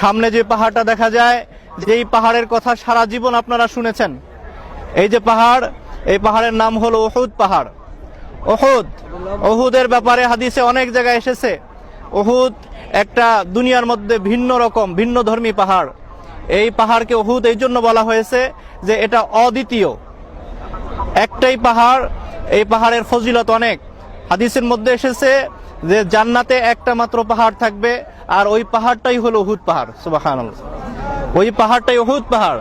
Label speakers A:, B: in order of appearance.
A: সামনে যে পাহাড়টা দেখা যায়, যেই পাহাড়ের কথা সারা জীবন আপনারা শুনেছেন। এই যে পাহাড়, এই পাহাড়ের নাম হলো ওহুদ পাহাড়। ওহুদ ওহুদের ব্যাপারে হাদিসে অনেক জায়গায় এসেছে। ওহুদ একটা দুনিয়ার মধ্যে ভিন্ন রকম, ভিন্ন ধর্মী পাহাড়। এই পাহাড়কে ওহুদ এই জন্য বলা হয়েছে যে এটা অদ্বিতীয়। একটাই পাহাড়, এই পাহাড়ের ফজিলত অনেক। হাদিসের মধ্যে এসেছে যে জান্নাতে একটা মাত্র পাহাড় থাকবে, আর ওই পাহাড়টাই হলো উহুদ পাহাড় সুবাহ ওই পাহাড়টাই উহুদ পাহাড়।